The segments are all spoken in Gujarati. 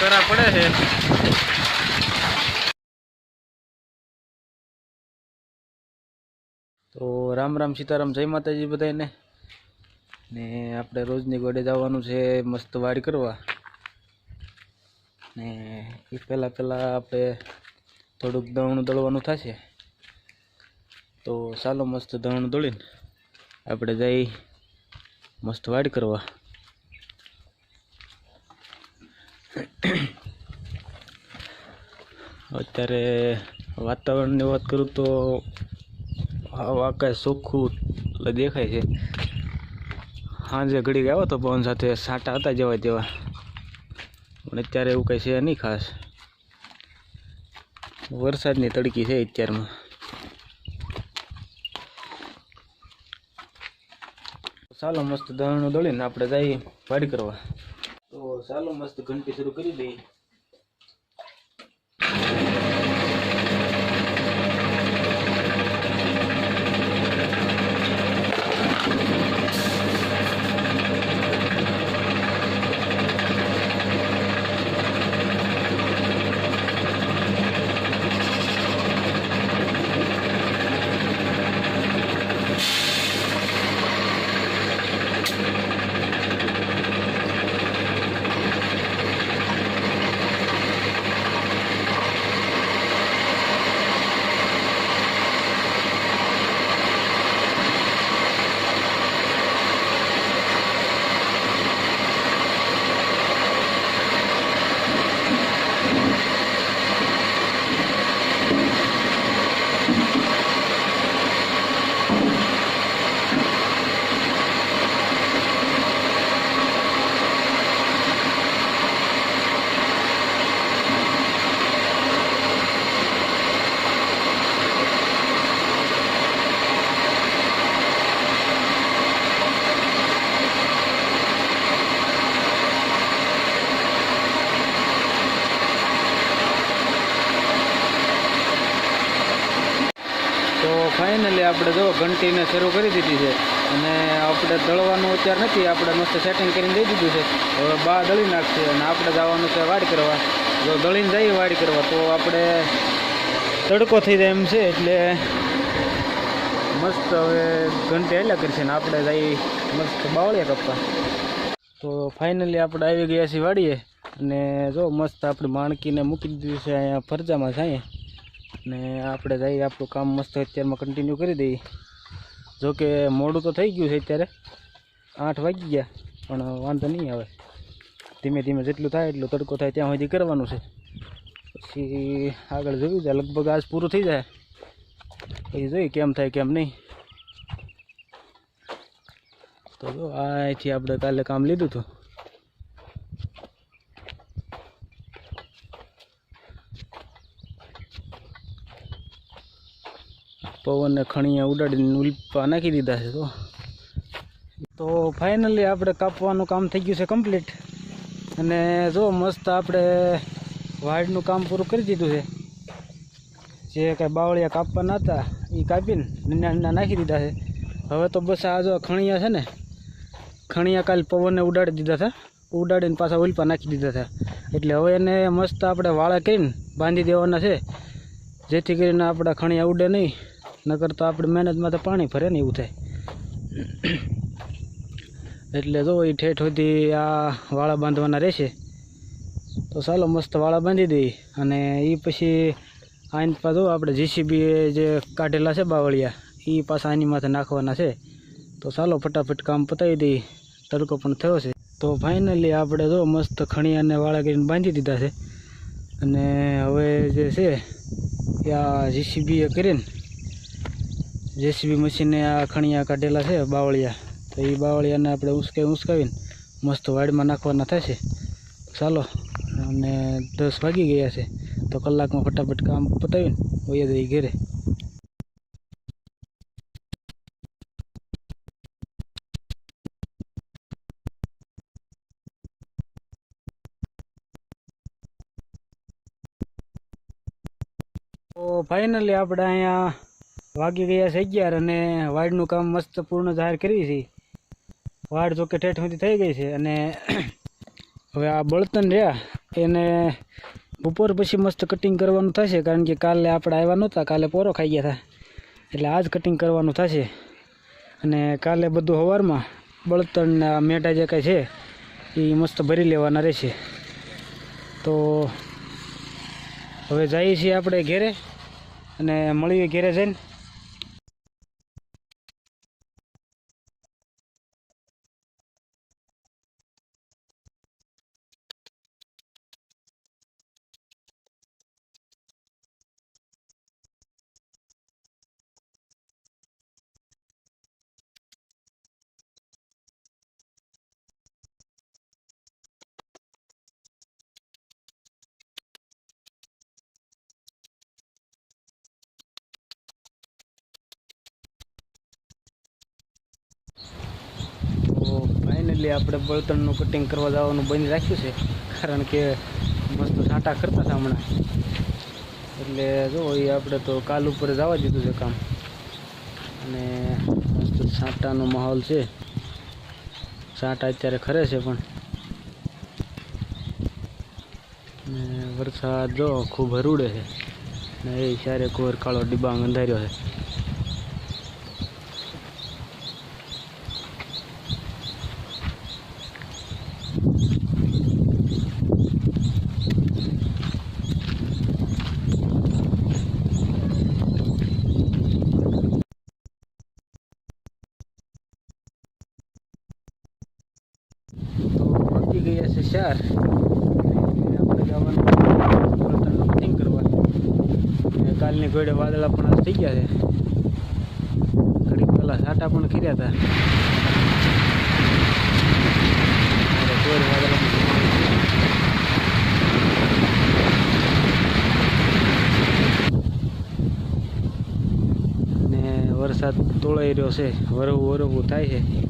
કરા પડે છે. તો રામ રામ સીતારામ, જય માતાજી બધાને ને આપણે રોજની ગોડે જવાનું છે મસ્ત વાડી કરવા. ને એ પહેલાં પહેલાં આપણે થોડુંક દવણું દળવાનું થશે. તો ચાલો મસ્ત દવણું દોડીને આપણે જઈ મસ્ત વાડી કરવા. અત્યારે વાતાવરણની વાત કરું તો હવા કાંઈ ચોખ્ખું દેખાય છે. સાંજે ઘડીક આવ્યો તો પવન સાથે સાટા હતા જેવા તેવા પણ અત્યારે એવું કંઈ છે નહીં ખાસ. વરસાદની તડકી છે અત્યારમાં. ચાલો મસ્ત દળનું દળીને આપણે જઈએ વાડી કરવા. ચાલો મસ્ત ઘંટી શરૂ કરી દઈએ તો ફાઇનલી આપણે જો ઘંટીને શરૂ કરી દીધી છે. અને આપણે દળવાનું અત્યારે નથી, આપણે મસ્ત સેટિંગ કરીને દઈ દીધું છે. હવે બા દળી નાખશે અને આપણે જવાનું છે વાડી કરવા. જો દળીને જઈએ વાડી કરવા, તો આપણે તડકો થઈ જાય એમ છે, એટલે મસ્ત હવે ઘંટી હાલ્યા કરશે ને આપણે જઈ મસ્ત બાવળીએ કપવા તો ફાઇનલી આપણે આવી ગયા છીએ વાડીએ. અને જો મસ્ત આપણે માણકીને મૂકી દીધું છે અહીંયા ફરજામાં છે અહીંયા ને આપણે જઈએ, આપણું કામ મસ્ત અત્યારમાં કન્ટિન્યુ કરી દઈએ. જો કે મોડું તો થઈ ગયું છે અત્યારે. આઠ વાગી ગયા, પણ વાંધો નહીં આવે. ધીમે ધીમે જેટલું થાય એટલું તડકો થાય ત્યાં સુધી કરવાનું છે. પછી આગળ જોયું જાય લગભગ આજ પૂરું થઈ જાય. પછી જોઈએ કેમ થાય કેમ નહીં. તો જો અહીંથી આપણે કાલે કામ લીધું હતું. પવનને ખણીયા ઉડાડીને ઉલ્પા નાખી દીધા છે, તો. તો ફાઇનલી આપણે કાપવાનું કામ થઈ ગયું છે કમ્પ્લીટ અને જો મસ્ત આપણે વાડનું કામ પૂરું કરી દીધું છે. જે કાંઈ બાવળિયા કાપવાના હતા એ કાપીને નાના નાના નાખી દીધા છે. હવે તો બસ આ જો ખણીયા છે ને, ખણીયા કાલ પવનને ઉડાડી દીધા હતા. ઉડાડીને પાછા ઉલ્પા નાખી દીધા હતા. એટલે હવે એને મસ્ત આપણે વાળા કરીને બાંધી દેવાના છે. જેથી કરીને આપણા ખણિયા ઉડે નહીં. નકર તો આપણે મહેનતમાં તો પાણી ભરે ને એવું થાય. એટલે જો એ ઠેઠ સુધી આ વાળા બાંધવાના રહેશે, તો ચાલો મસ્ત વાળા બાંધી દઈએ અને એ પછી આઈન પાછું આપણે જીસીબી જે કાઢેલા છે બાવળિયા એ પાછા આની માથે નાખવાના છે. તો ચાલો ફટાફટ કામ પતાવી દઈએ તડકો પણ થયો છે. તો ફાઇનલી આપણે જો મસ્ત ખણિયાને વાળા કરીને બાંધી દીધા છે. અને હવે જે છે, એ આ જીસીબીએ કરીને જેસીબી મશીને આ ખણિયા કાઢેલા છે, બાવળિયા. તો એ બાવળિયાને આપણે ઉંચકાવી ઉંચકાવીને મસ્ત વાડીમાં નાખવાના થશે ચાલો, અને દસ વાગી ગયા છે. તો કલાકમાં ફટાફટ કામ પતાવીને વયા જઈ ઘરે. તો ફાઇનલી આપણે અહીંયા વાગી ગયા છે અગિયાર અને વાડનું કામ મસ્ત પૂર્ણ જાહેર કરી છે. વાડ જોકે ઠેઠ સુધી થઈ ગઈ છે અને હવે આ બળતણ રહ્યા. એને બપોર પછી મસ્ત કટિંગ કરવાનું થશે કારણ કે કાલે આપણે આવ્યા નહોતા, કાલે પોરો ખાઈ ગયા હતા. એટલે આજ કટિંગ કરવાનું થશે. અને કાલે બધું સવારમાં બળતણ ને મેટા જે કાંઈ છે, એ મસ્ત ભરી લેવાના રહેશે. તો હવે જઈએ છીએ આપણે ઘેરે અને મળીએ ઘેરે જઈને તો ફાઇનલી આપણે બળતણનું કટિંગ કરવા જવાનું બંધ રાખ્યું છે. કારણ કે મસ્ત છાંટા કરતા હતા હમણાં. એટલે જો, એ આપણે તો કાલ ઉપર જવા દીધું છે કામ. અને મસ્ત છાંટાનો માહોલ છે. છાંટા અત્યારે ખરે છે પણ. ને વરસાદ જો, ખૂબ હરુડે છે. ને એ સારે કોર કાળો ડિબાંગ અંધાર્યો છે તો પહોંચી ગયા છે ચાર આપણે જવાનું કરવાનું. અને કાલની ઘોડે વાદળા પણ આજ થઈ ગયા છે. ઘડીક પહેલાં સાટા પણ ખીર્યા હતા. ઘોર વાદળા વરસાદ તોળાઈ રહ્યો છે. વરવું વરવું થાય છે.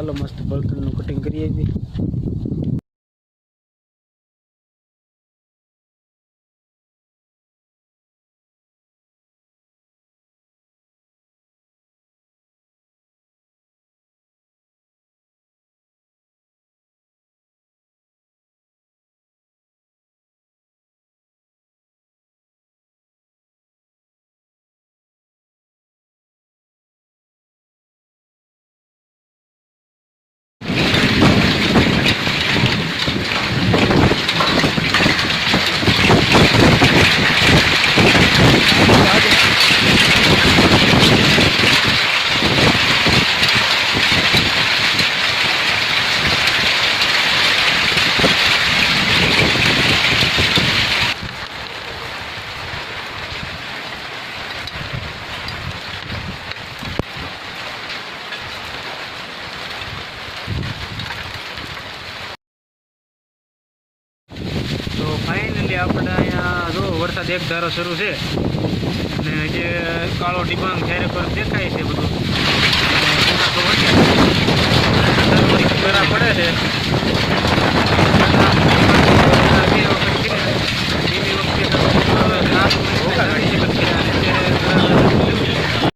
ચાલો મસ્ત બળતણનું કટિંગ કરીએ છીએ. ધારો શરૂ છે. અને જે કાળો ડિબાંગ જ્યારે પર દેખાય છે બધું. ઘરા પડે છે. વખતે